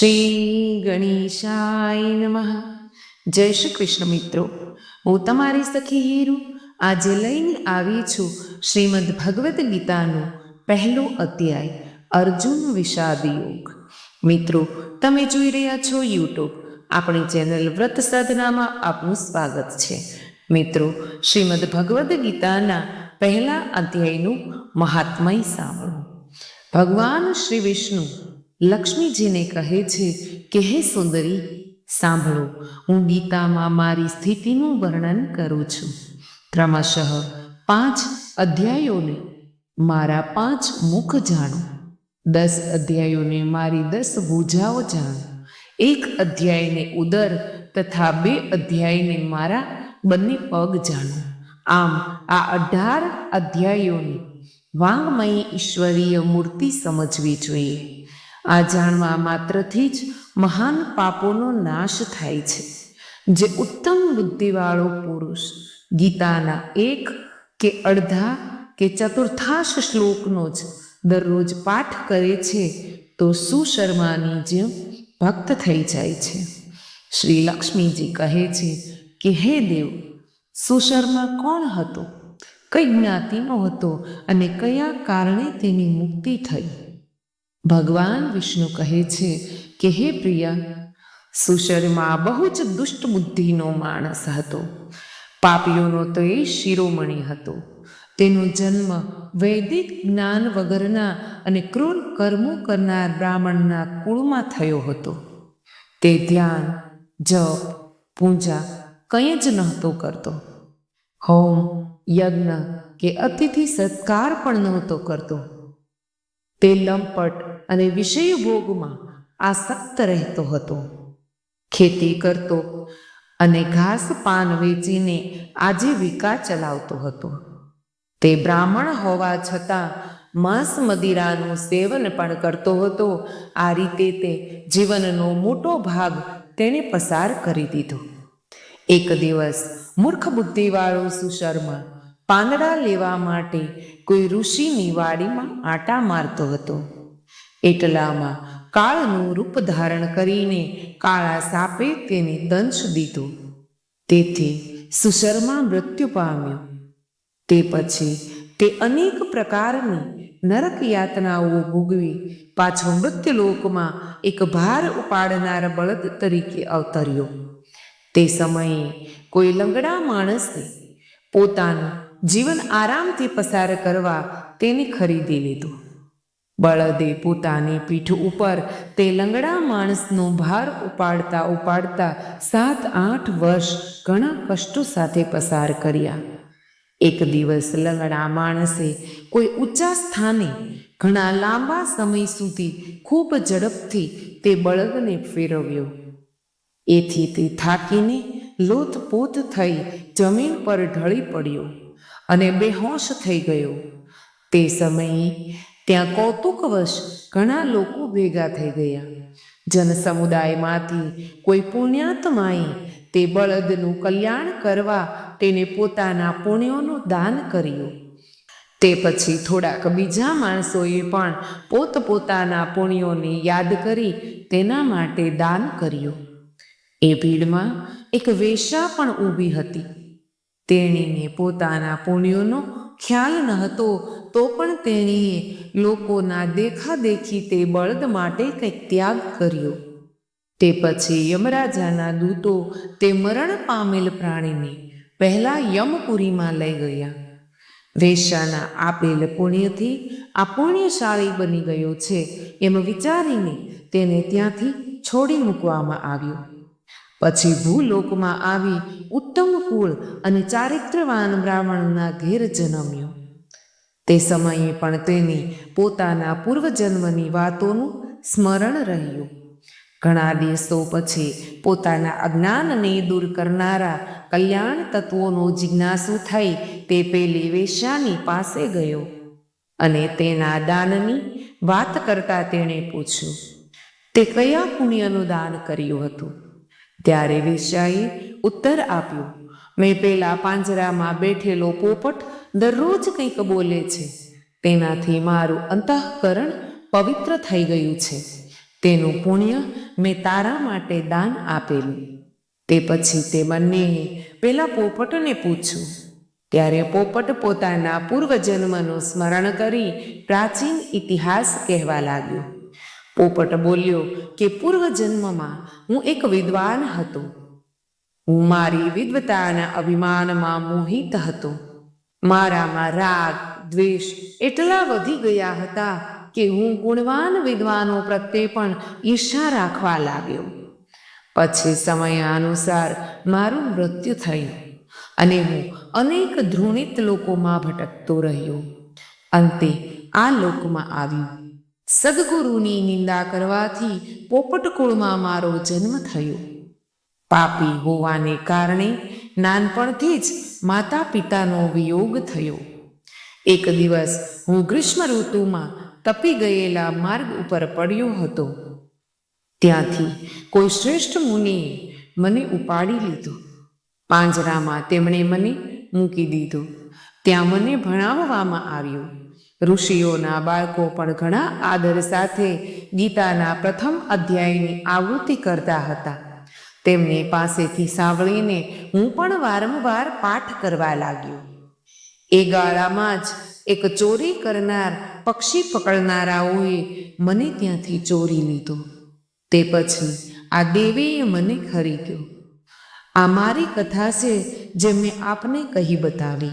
શ્રી ગણેશાય નમઃ. જય શ્રી કૃષ્ણ મિત્રો. હું તમારી સખી હીરુ આજે લઈને આવી છું શ્રીમદ ભગવદ્ ગીતાનો પહેલો અધ્યાય, અર્જુન વિષાદ યોગ મિત્રો, તમે જોઈ રહ્યા છો યુટ્યુબ. આપણી ચેનલ વ્રત સાધનામાં આપનું સ્વાગત છે. મિત્રો, શ્રીમદ ભગવદ્ ગીતાના પહેલા અધ્યાયનું મહાત્મય સાંભળો. ભગવાન શ્રી વિષ્ણુ લક્ષ્મીજીને કહે છે કે, હે સુંદરી, સાંભળો, હું ગીતામાં મારી સ્થિતિનું વર્ણન કરું છું. ક્રમશઃ પાંચ અધ્યાયોને મારા પાંચ મુખ જાણો. દસ અધ્યાયોને મારી દસ ભૂજાઓ જાણો. એક અધ્યાયને ઉદર તથા બે અધ્યાયને મારા બંને પગ જાણો. આમ આ અઢાર અધ્યાયોને વાંગમયી ઈશ્વરીય મૂર્તિ સમજવી જોઈએ. આ જાણવા માત્રથી જ મહાન પાપોનો નાશ થાય છે. જે ઉત્તમ બુદ્ધિવાળો પુરુષ ગીતાના એક કે અડધા કે ચતુર્થાશ શ્લોકનો જ દરરોજ પાઠ કરે છે, તો સુશર્માની જેમ ભક્ત થઈ જાય છે. શ્રી લક્ષ્મીજી કહે છે કે, હે દેવ, સુશર્મા કોણ હતો? કઈ જ્ઞાતિનો હતો અને કયા કારણે તેની મુક્તિ થઈ? ભગવાન વિષ્ણુ કહે છે કે, હે પ્રિયા, સુશરમાં બહુ જ દુષ્ટ બુદ્ધિનો માણસ હતો. પાપીઓનો તો એ શિરોમણી હતો. તેનો જન્મ વૈદિક જ્ઞાન વગરના અને ક્રૂર કર્મો કરનાર બ્રાહ્મણના કુળમાં થયો હતો. તે ધ્યાન, જપ, પૂજા કંઈ જ નહોતો કરતો. હોમ, યજ્ઞ કે અતિથિ સત્કાર પણ નહોતો કરતો. તે લંપટ અને વિષય ભોગમાં આસક્ત રહેતો હતો. ખેતી કરતો અને ઘાસ પાન વેચીને આજીવિકા ચલાવતો હતો. તે બ્રાહ્મણ હોવા છતાં માંસ મદિરાનું સેવન પણ કરતો હતો. આ રીતે તે જીવનનો મોટો ભાગ તેણે પસાર કરી દીધો. એક દિવસ મૂર્ખ બુદ્ધિવાળો સુશર્મા પાંદડા લેવા માટે કોઈ ઋષિની વાડીમાં આટા મારતો હતો. એટલામાં કાળનું રૂપ ધારણ કરીને કાળા સાપે તેને દંશ દીધો. તેથી સુશર્મા મૃત્યુ પામ્યો. તે પછી તે અનેક પ્રકારની નરક યાતનાઓ ભોગવી પાછો મૃત્યુલોકમાં એક ભાર ઉપાડનાર બળદ તરીકે અવતર્યો. તે સમયે કોઈ લંગડા માણસે પોતાનું જીવન આરામથી પસાર કરવા તેને ખરીદી લીધું. બળદે પોતાની પીઠ ઉપર તે લંગડા માણસનો ભાર ઉપાડતા ઉપાડતા સાત આઠ વર્ષ ઘણા કષ્ટો સાથે પસાર કર્યા. એક દિવસ લંગડા માણસે કોઈ ઊંચા સ્થાને ઘણા લાંબા સમય સુધી ખૂબ ઝડપથી તે બળદને ફેરવ્યો. એથી તે થાકીને લોથપોથ થઈ જમીન પર ઢળી પડ્યો અને બેહોશ થઈ ગયો. તે સમયે ત્યાં કૌતુકવશ ઘણા લોકો ભેગા થઈ ગયા. જનસમુદાયમાંથી કોઈ પુણ્યાત્માએ તે બળદનું કલ્યાણ કરવા તેને પોતાના પુણ્યોનું દાન કર્યું. તે પછી થોડાક બીજા માણસોએ પણ પોતપોતાના પુણ્યોને યાદ કરી તેના માટે દાન કર્યું. એ ભીડમાં એક વેશા પણ ઊભી હતી. તેણીને પોતાના પુણ્યોનો ખ્યાલ ન હતો, તો પણ તેણીએ લોકોના દેખાદેખી તે બળદ માટે કંઈક ત્યાગ કર્યો. તે પછી યમરાજાના દૂતો તે મરણ પામેલ પ્રાણીને પહેલા યમપુરીમાં લઈ ગયા. વેશ્યાના આપેલ પુણ્યથી આ પુણ્યશાળી બની ગયો છે એમ વિચારીને તેને ત્યાંથી છોડી મૂકવામાં આવ્યો. પછી ભૂલોકમાં આવી ઉત્તમ કુળ અને ચારિત્રવાન બ્રાહ્મણના ઘેર જન્મ્યો. તે સમયે પણ તેને પોતાના પૂર્વજન્મની વાતોનું સ્મરણ રહ્યું. ઘણા દિવસો પછી પોતાના અજ્ઞાનને દૂર કરનારા કલ્યાણ તત્વોનો જિજ્ઞાસુ થઈ તે પેલી વેશ્યાની પાસે ગયો અને તેના દાનની વાત કરતા તેણે પૂછ્યું, તે કયા પુણ્યનું દાન કર્યું હતું? ત્યારે વેશ્યાએ ઉત્તર આપ્યો, મેં પેલા પાંજરામાં બેઠેલો પોપટ દરરોજ કંઈક બોલે છે. તેનાથી મારું અંતઃકરણ પવિત્ર થઈ ગયું છે. તેનું પુણ્ય મેં તારા માટે દાન આપેલું. તે પછી તે બંનેએ પેલા પોપટને પૂછ્યું. ત્યારે પોપટ પોતાના પૂર્વજન્મનું સ્મરણ કરી પ્રાચીન ઇતિહાસ કહેવા લાગ્યો. પોપટ બોલ્યો કે પૂર્વજન્મમાં હું એક વિદ્વાન હતો. હું મારી વિદ્વતાના અભિમાનમાં મોહિત હતો. મારામાં રાગ, દ્વેષ એટલા વધી ગયા હતા કે હું ગુણવાન વિદ્વાનો પ્રત્યે પણ ઈર્ષા રાખવા લાગ્યો. પછી સમયાનુસાર મારું મૃત્યુ થયું અને હું અનેક ધૃણિત લોકોમાં ભટકતો રહ્યો. અંતે આ લોકમાં આવ્યું. સદગુરુની નિંદા કરવાથી પોપટ કુળમાં મારો જન્મ થયો. પાપી હોવાને કારણે નાનપણથી જ માતા પિતાનો વિયોગ થયો. એક દિવસ હું ગ્રીષ્મ ઋતુમાં તપી ગયેલા માર્ગ ઉપર પડ્યો હતો. ત્યાંથી કોઈ શ્રેષ્ઠ મુનિએ મને ઉપાડી લીધો. પાંજરામાં તેમણે મને મૂકી દીધો. ત્યાં મને ભણાવવામાં આવ્યું. ઋષિઓના બાળકો પણ ઘણા આદર સાથે ગીતાના પ્રથમ અધ્યાયની આવૃત્તિ કરતા હતા. તેમની પાસેથી સાંભળીને હું પણ વારંવાર પાઠ કરવા લાગ્યો. એ ગાળામાં જ એક ચોરી કરનાર પક્ષી પકડનારાઓએ મને ત્યાંથી ચોરી લીધો. તે પછી આ દેવીએ મને ખરીદ્યો. આ મારી કથા છે જે મેં આપને કહી બતાવી.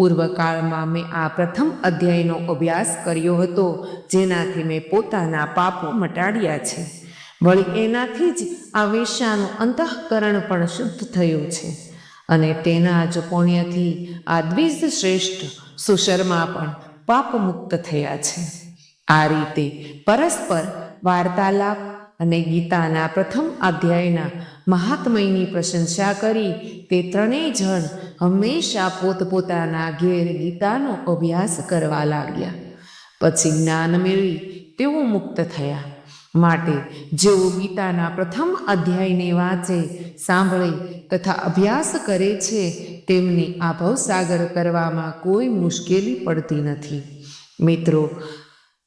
પૂર્વકાળમાં મેં આ પ્રથમ અધ્યાયનો અભ્યાસ કર્યો હતો, જેનાથી મેં પોતાના પાપો મટાડ્યા છે. વળી એનાથી જ આ વેશ્યાનું અંતઃકરણ પણ શુદ્ધ થયું છે. અને તેના જ પુણ્યથી આ દ્વિજ શ્રેષ્ઠ સુશર્મા પણ પાપમુક્ત થયા છે. આ રીતે પરસ્પર વાર્તાલાપ અને ગીતાના પ્રથમ અધ્યાયના મહાત્મયની પ્રશંસા કરી તે ત્રણેય જણ હંમેશા પોતપોતાના ઘેર ગીતાનો અભ્યાસ કરવા લાગ્યા. પછી જ્ઞાન મેળવી તેઓ મુક્ત થયા. માટે જેઓ ગીતાના પ્રથમ અધ્યાયને વાંચે, સાંભળે તથા અભ્યાસ કરે છે, તેમને આ ભવસાગર કરવામાં કોઈ મુશ્કેલી પડતી નથી. મિત્રો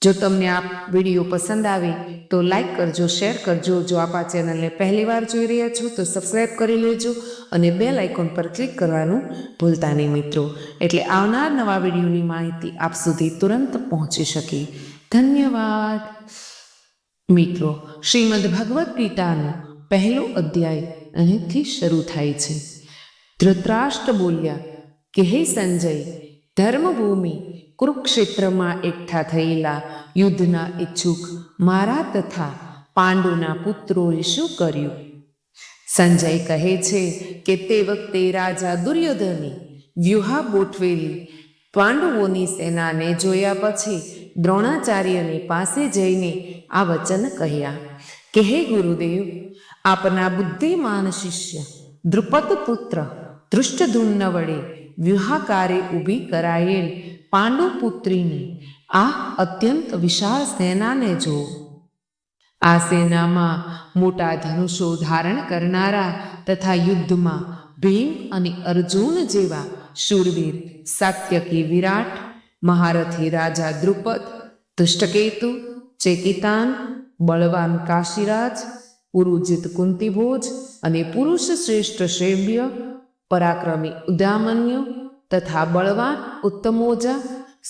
જો તમને આ વીડિયો પસંદ આવે તો લાઈક કરજો, શેર કરજો. જો આપ આ ચેનલને પહેલીવાર જોઈ રહ્યા છો તો સબસ્ક્રાઈબ કરી લેજો અને બેલ આઇકોન પર ક્લિક કરવાનું ભૂલતા નહીં મિત્રો. એટલે આવનાર નવા વિડીયોની માહિતી આપ સુધી તુરંત પહોંચી શકે. ધન્યવાદ. મિત્રો, શ્રીમદ ભગવદ્ ગીતાનો પહેલો અધ્યાય અહીંથી શરૂ થાય છે. ધૃતરાષ્ટ્ર બોલ્યા, કે હે સંજય ધર્મભૂમિ કુરુક્ષેત્રમાં એકઠા થયેલા યુદ્ધના ઈચ્છુક મારા તથા પાંડુના પુત્રોએ શું કર્યું? સંજય કહે છે કે તે વખતે રાજા દુર્યોધને વ્યૂહા ગોઠવેલી પાંડવોની સેનાને જોયા પછી દ્રોણાચાર્યની પાસે જઈને આ વચન કહ્યા કે હે ગુરુદેવ, આપના બુદ્ધિમાન શિષ્ય દ્રુપદ પુત્ર ધૃષ્ટધૂન વડે વ્યૂહાકારે ઊભી કરાયેલ પાંડુપુત્રીની આ અત્યંત વિશાળ સેનાને જો. આ સેનામાં મોટા ધનુષો ધારણ કરનારા તથા યુદ્ધમાં ભીમ અને અર્જુન જેવા શૂરવીર, સાત્યકી વિરાટ, મહારથી રાજા દ્રુપદ, દુષ્ટકેતુ, ચેકિતાન, બળવાન કાશીરાજ, પુરુજિત કુંતીભોજ અને પુરુષ શ્રેષ્ઠ શૈવ્ય પરાક્રમી ઉદામન્યુ તથા બળવાન ઉત્તમોજા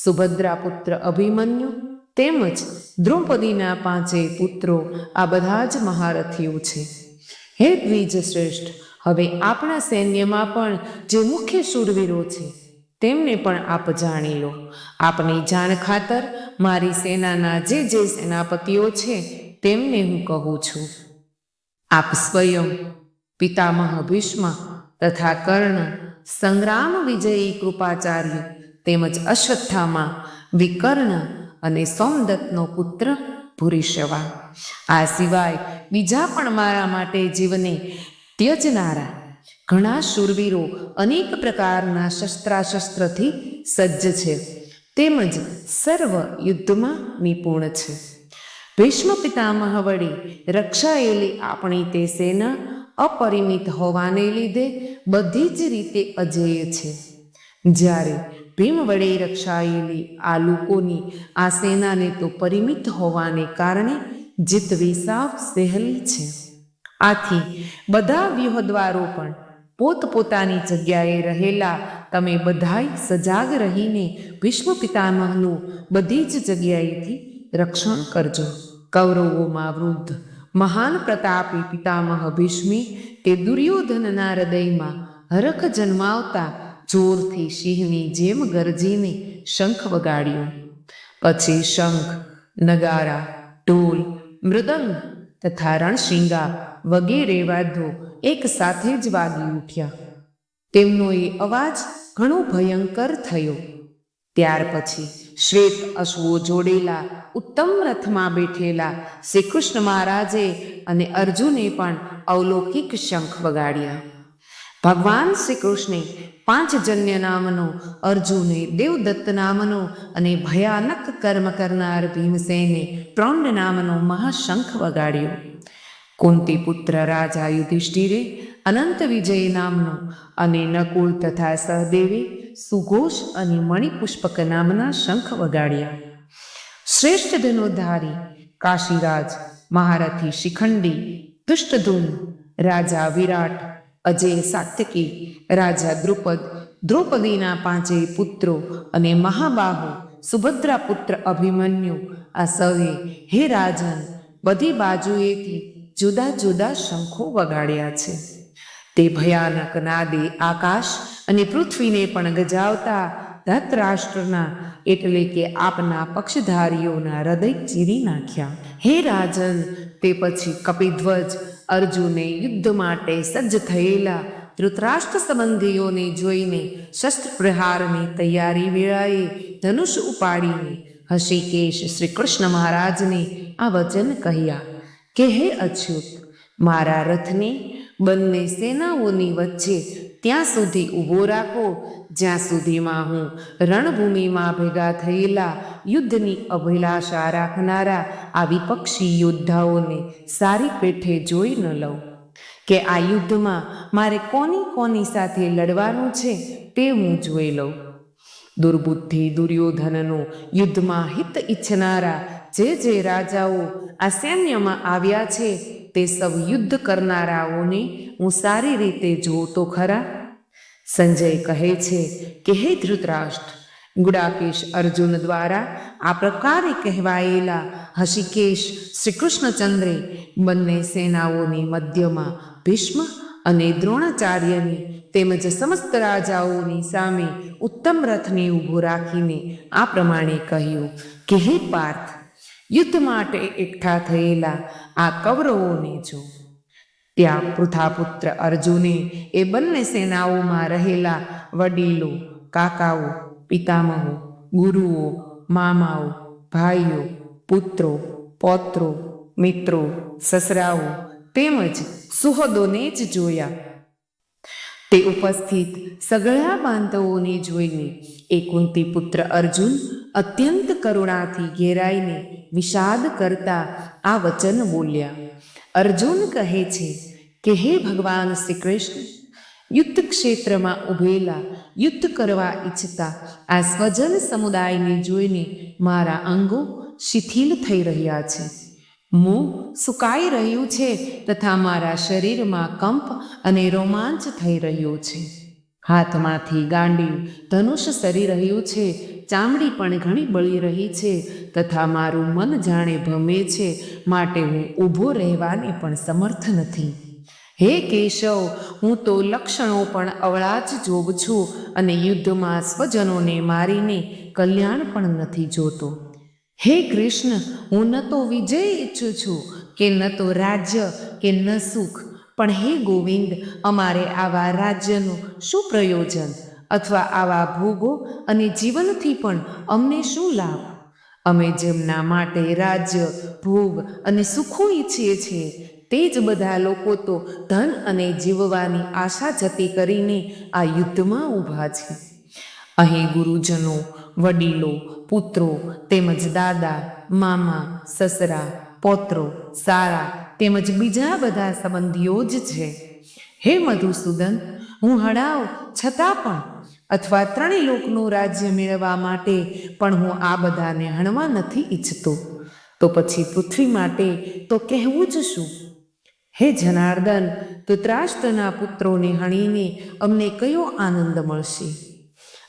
સુભદ્રા પુત્ર અભિમન્યુ તેમજ દ્રૌપદીના પાંચે પુત્રો આ બધા જ મહારથીઓ છે. હે દ્વિજ શ્રેષ્ઠ, હવે આપણા સૈન્યમાં પણ જે મુખ્ય શૂરવીરો છે, તેમને પણ આપ જાણી લો. આપની જાણ ખાતર મારી સેનાના જે જે સેનાપતિઓ છે, તેમને હું કહું છું. આપ સ્વયં પિતામહ ભીષ્મ તથા કર્ણ, સંગ્રામ વિજયી કૃપાચાર્ય તેમજ અશ્વત્થામાં, વિકર્ણ અને સોમદત્તનો પુત્ર ભૂરીશવા આ સિવાય બીજા પણ મારા માટે જીવને ત્યજનારા ઘણા શૂરવીરો અનેક પ્રકારના શસ્ત્રાશસ્ત્રથી સજ્જ છે. તેમજ સર્વ યુદ્ધમાં નિપુણ છે. ભીષ્મ પિતામહ વડે રક્ષાયેલી આપણી તે સેના અપરિમિત હોવાને લીધે બધી જ રીતે અજેય છે. જ્યારે ભીમ વડે રક્ષાયેલી આ લોકોની આ સેનાને તો પરિમિત હોવાને કારણે જીતવી સાવ સહેલી છે. આથી બધા વ્યૂહદ્વારો પણ પોતપોતાની જગ્યાએ રહેલા તમે બધાય સજાગ રહીને ભીષ્મ પિતામહનું બધી જ જગ્યાએથી રક્ષણ કરજો. કૌરવોમાં વૃદ્ધ મહાન પ્રતાપી પિતામહ ભીષ્મી તે દુર્યોધનના હૃદયમાં હરખ જન્માવતા જોરથી સિંહની જેમ ગરજીને શંખ વગાડ્યો. પછી શંખ, નગારા, ઢોલ, મૃદંગ તથા રણશિંગા વગેરે વાદ્યો એક સાથે જ વાગી ઉઠ્યા. તેમનો એ અવાજ ઘણો ભયંકર થયો. ત્યાર પછી શ્વેત અશ્વો જોડેલા, ઉત્તમ રથમાં બેઠેલા શ્રી કૃષ્ણ મહારાજે અને અર્જુને પણ અવલૌકિક શંખ વગાડ્યા. ભગવાન શ્રી કૃષ્ણે પાંચજન્ય નામનો, અર્જુને દેવદત્ત નામનો અને ભયાનક કર્મ કરનાર ભીમસેને ત્રણ નામનો મહાશંખ વગાડ્યો. કુંતી પુત્ર રાજા યુધિષ્ઠિરે અનંત વિજય નામનો અને નકુલ તથા સહદેવે સુઘોષ અને મણિપુષ્પક નામના શંખ વગાડ્યા. શ્રેષ્ઠ ધનુધારી, કાશીરાજ, મહારથી શિખંડી દુષ્ટધૂન રાજા વિરાટ, અજય સાત્યકી, રાજા દ્રુપદ, દ્રૌપદીના પાંચેય પુત્રો અને મહાબાહુ સુભદ્રા પુત્ર અભિમન્યુ, આ સૌએ હે રાજન, બધી બાજુએથી જુદા જુદા શંખો વગાડ્યા છે. તે ભયાનક નાદે આકાશ અને પૃથ્વીને પણ ગજાવતા ધતરાષ્ટ્રના એટલે કે આપના પક્ષધારીઓના હૃદય ચીરી નાખ્યા. હે રાજન, તે પછી કપિધ્વજ અર્જુને યુદ્ધ માટે સજ્જ થયેલા ધૃતરાષ્ટ્ર સંબંધીઓને જોઈને શસ્ત્ર પ્રહારની તૈયારી વેળાએ ધનુષ ઉપાડીને હષિકેશ શ્રી કૃષ્ણ મહારાજને આ વચન કહ્યા. કે હે અચ્યુત, મારા રથને બંને સેનાઓની વચ્ચે ત્યાં સુધી ઊભો રાખો, જ્યાં સુધીમાં હું રણભૂમિમાં ભેગા થયેલા યુદ્ધની અભિલાષા રાખનારા આ વિપક્ષી યોદ્ધાઓને સારી પેઠે જોઈ ન લઉં. કે આ યુદ્ધમાં મારે કોની કોની સાથે લડવાનું છે તે હું જોઈ લઉં. દુર્બુદ્ધિ દુર્યોધનનો યુદ્ધમાં હિત ઈચ્છનારા જે જે રાજાઓ આ સૈન્યમાં આવ્યા છે તે સૌ યુદ્ધ કરનારાઓને હું સારી રીતે જોઉં તો ખરા? સંજય કહે છે કે, હે ધૃતરાષ્ટ્ર, ગુડાકેશ અર્જુન દ્વારા આ પ્રકારે કહેવાયેલા હશિકેશ શ્રી કૃષ્ણચંદ્રે બંને સેનાઓની મધ્યમાં ભીષ્મ અને દ્રોણાચાર્યની તેમજ સમસ્ત રાજાઓની સામે ઉત્તમ રથને ઊભો રાખીને આ પ્રમાણે કહ્યું કે, હે પાર્થ યુદ્ધ માટે એકઠા થયેલા આ કૌરવોને જો, ત્યાં પૃથાપુત્ર અર્જુને એ બંને સેનાઓમાં રહેલા વડીલો, કાકાઓ, પિતામહો, ગુરુઓ, મામાઓ, ભાઈઓ, પુત્રો, પૌત્રો, મિત્રો, સસરાઓ તેમજ સુહદોને જ જોયા. તે ઉપસ્થિત સગળા બાંધવોને જોઈને એ કુંતી પુત્ર અર્જુન અત્યંત કરુણાથી ઘેરાઈને વિષાદ કરતા આ વચન બોલ્યા. અર્જુન કહે છે કે, હે ભગવાન શ્રી કૃષ્ણ યુદ્ધ ક્ષેત્રમાં ઉભેલા, યુદ્ધ કરવા ઈચ્છતા આ સ્વજન સમુદાયને જોઈને મારા અંગો શિથિલ થઈ રહ્યા છે. મું સુકાઈ રહ્યું છે તથા મારા શરીરમાં કંપ અને રોમાંચ થઈ રહ્યો છે. હાથમાંથી ગાંડી ધનુષ સરી રહ્યું છે, ચામડી પણ ઘણી બળી રહી છે તથા મારું મન જાણે ભમે છે, માટે હું ઊભો રહેવાને પણ સમર્થ નથી. હે કેશવ, હું તો લક્ષણો પણ અવળા જ જોઉં છું અને યુદ્ધમાં સ્વજનોને મારીને કલ્યાણ પણ નથી જોતો. હે કૃષ્ણ, હું ન તો વિજય ઈચ્છું છું કે ન તો રાજ્ય કે ન સુખ. પણ હે ગોવિંદ, અમારે આવા રાજ્યનું શું પ્રયોજન? અથવા આવા ભોગો અને જીવનથી પણ અમને શું લાભ? અમે જેમના માટે રાજ્ય, ભોગ અને સુખો ઈચ્છીએ છીએ, તે જ બધા લોકો તો ધન અને જીવવાની આશા જતી કરીને આ યુદ્ધમાં ઊભા છે. અહીં ગુરુજનો, વડીલો પુત્રો તેમજ દાદા મામા સસરા પૌત્રો સારા તેમજ બીજા બધા સંબંધીઓ જ છે હે મધુસૂદન હું હડાવ છતાં પણ અથવા ત્રણેય લોકનું રાજ્ય મેળવવા માટે પણ હું આ બધાને હણવા નથી ઈચ્છતો તો પછી પૃથ્વી માટે તો કહેવું જ શું હે જનાર્દન ધૃતરાષ્ટ્રના પુત્રોને હણીને અમને કયો આનંદ મળશે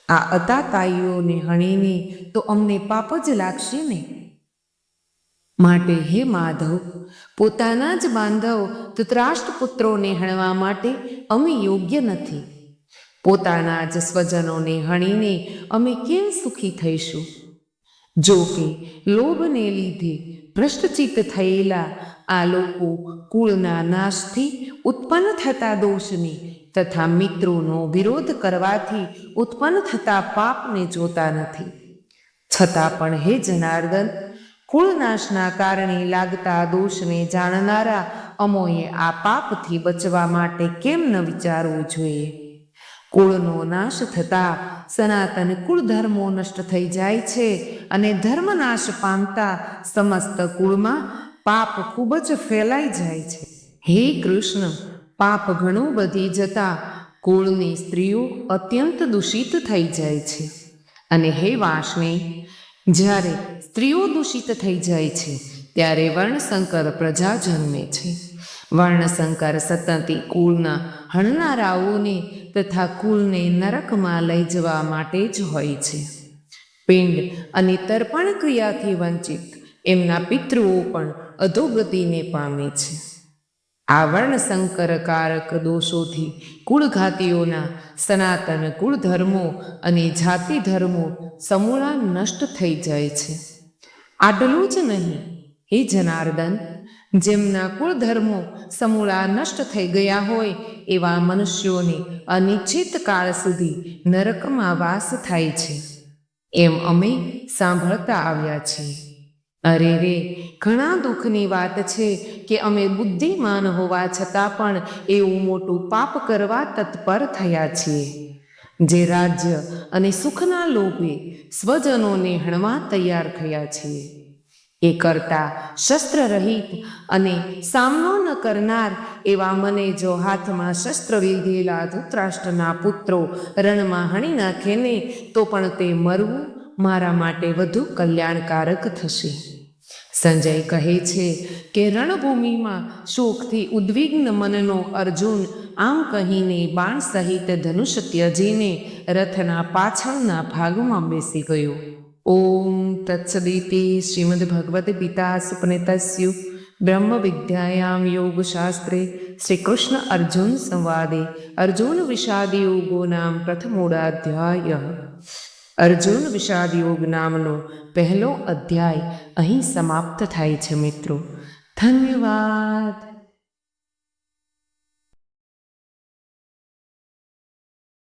આ અતાતાઈઓને હણીને તો અમને પાપ જ લાગશે ને? માટે હે માધવ, પોતાના જ બાંધવ ધૃતરાષ્ટ્રપુત્રોને હણવા માટે અમે યોગ્ય નથી. પોતાના જ સ્વજનોને હણીને અમે કેમ સુખી થઈશું? જો કે લોભને લીધે ભ્રષ્ટચિત્ત થયેલા આ લોકો કુળના નાશથી ઉત્પન્ન થતા દોષને તથા મિત્રોનો વિરોધ કરવાથી ઉત્પન્ન થતા પાપને જોતા નથી. છતાં પણ હે જનાર્દન, કુળનાશના કારણે લાગતા દોષને જાણનારા અમોએ આ પાપથી બચવા માટે કેમ ન વિચારવું જોઈએ? કુળનો નાશ થતા સનાતન કુળ ધર્મો નષ્ટ થઈ જાય છે અને ધર્મનાશ પામતા સમસ્ત કુળમાં પાપ ખૂબ જ ફેલાઈ જાય છે. હે કૃષ્ણ પાપ ઘણું વધી જતા કુળની સ્ત્રીઓ અત્યંત દૂષિત થઈ જાય છે. અને હે વાસને, જ્યારે સ્ત્રીઓ દૂષિત થઈ જાય છે, ત્યારે વર્ણશંકર પ્રજા જન્મે છે. વર્ણશંકર સતતી કુળના હણનારાઓને તથા કુળને નરકમાં લઈ જવા માટે જ હોય છે. પિંડ અને તર્પણ ક્રિયાથી વંચિત એમના પિતૃઓ પણ અધોગતિને પામે છે. આ વર્ણસંકરકારક દોષોથી કુળઘાતીઓના સનાતન કુળ ધર્મો અને જાતિ ધર્મો સમૂળા નષ્ટ થઈ જાય છે. આટલું જ નહીં, હે જનાર્દન, જેમના કુળ ધર્મો સમૂળા નષ્ટ થઈ ગયા હોય એવા મનુષ્યોને અનિશ્ચિત કાળ સુધી નરકમાં વાસ થાય છે. એમ અમે સાંભળતા આવ્યા છીએ. અરે રે, ઘણા દુઃખની વાત છે કે અમે બુદ્ધિમાન હોવા છતાં પણ એવું મોટું પાપ કરવા તત્પર થયા છીએ. જે રાજ્ય અને સુખના લોભે સ્વજનોને હણવા તૈયાર થયા છીએ. એ કરતા શસ્ત્ર રહિત અને સામનો ન કરનાર એવા મને જો હાથમાં શસ્ત્ર વિધેલા ધૂતરાષ્ટ્રના પુત્રો રણમાં હણી નાખે ને તો પણ તે મરવું મારા માટે વધુ કલ્યાણકારક થશે. સંજય કહે છે કે રણભૂમિમાં શોકથી ઉદ્વિગ્ન મનનો અર્જુન આમ કહીને બાણ સહિત ધનુષ ત્યજીને રથના પાછળના ભાગમાં બેસી ગયો. ઓમ તત્સદિતિ શ્રીમદ ભગવદ્ ગીતા સુપનેતસ્યુ બ્રહ્મ વિદ્યાયામ યોગશાસ્ત્રે શ્રી કૃષ્ણ અર્જુન સંવાદે અર્જુન વિષાદ યોગો નામ પ્રથમોડાધ્યાય. અર્જુન વિષાદ યોગ નામનો પહેલો અધ્યાય અહીં સમાપ્ત થાય છે મિત્રો. ધન્યવાદ.